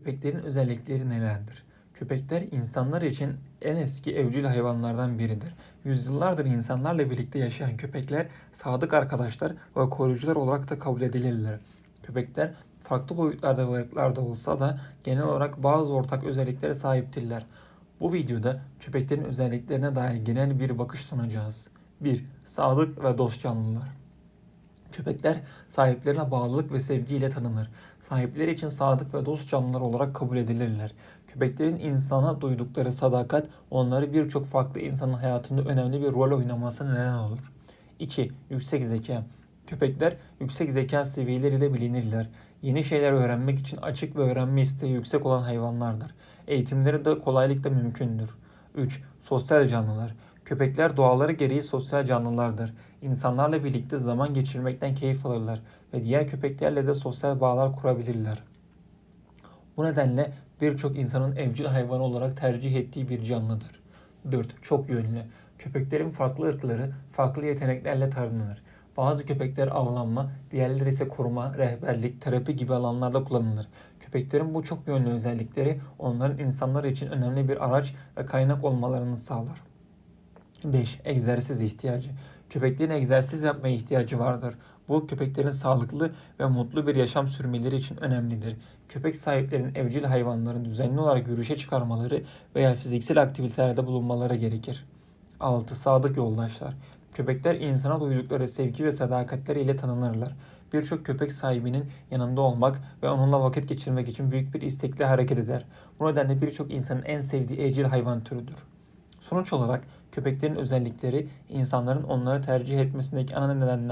Köpeklerin özellikleri nelerdir? Köpekler insanlar için en eski evcil hayvanlardan biridir. Yüzyıllardır insanlarla birlikte yaşayan köpekler sadık arkadaşlar ve koruyucular olarak da kabul edilirler. Köpekler farklı boyutlarda ve ırklarda olsa da genel olarak bazı ortak özelliklere sahiptirler. Bu videoda köpeklerin özelliklerine dair genel bir bakış sunacağız. 1. Sadık ve dost canlılar. Köpekler sahiplerine bağlılık ve sevgiyle tanınır. Sahipleri için sadık ve dost canlılar olarak kabul edilirler. Köpeklerin insana duydukları sadakat onları birçok farklı insanın hayatında önemli bir rol oynamasına neden olur. 2. Yüksek zeka. Köpekler yüksek zeka seviyeleriyle bilinirler. Yeni şeyler öğrenmek için açık ve öğrenme isteği yüksek olan hayvanlardır. Eğitimleri de kolaylıkla mümkündür. 3. Sosyal canlılar. Köpekler doğaları gereği sosyal canlılardır. İnsanlarla birlikte zaman geçirmekten keyif alırlar ve diğer köpeklerle de sosyal bağlar kurabilirler. Bu nedenle birçok insanın evcil hayvanı olarak tercih ettiği bir canlıdır. 4. Çok yönlü. Köpeklerin farklı ırkları farklı yeteneklerle tanınır. Bazı köpekler avlanma, diğerleri ise koruma, rehberlik, terapi gibi alanlarda kullanılır. Köpeklerin bu çok yönlü özellikleri onların insanlar için önemli bir araç ve kaynak olmalarını sağlar. 5. Egzersiz ihtiyacı. Köpeklerin egzersiz yapmaya ihtiyacı vardır. Bu köpeklerin sağlıklı ve mutlu bir yaşam sürmeleri için önemlidir. Köpek sahiplerinin evcil hayvanların düzenli olarak yürüyüşe çıkarmaları veya fiziksel aktivitelerde bulunmaları gerekir. 6. Sadık yoldaşlar. Köpekler insana duydukları sevgi ve sadakatleriyle tanınırlar. Birçok köpek sahibinin yanında olmak ve onunla vakit geçirmek için büyük bir istekle hareket eder. Bu nedenle birçok insanın en sevdiği evcil hayvan türüdür. Sonuç olarak köpeklerin özellikleri insanların onları tercih etmesindeki ana nedenler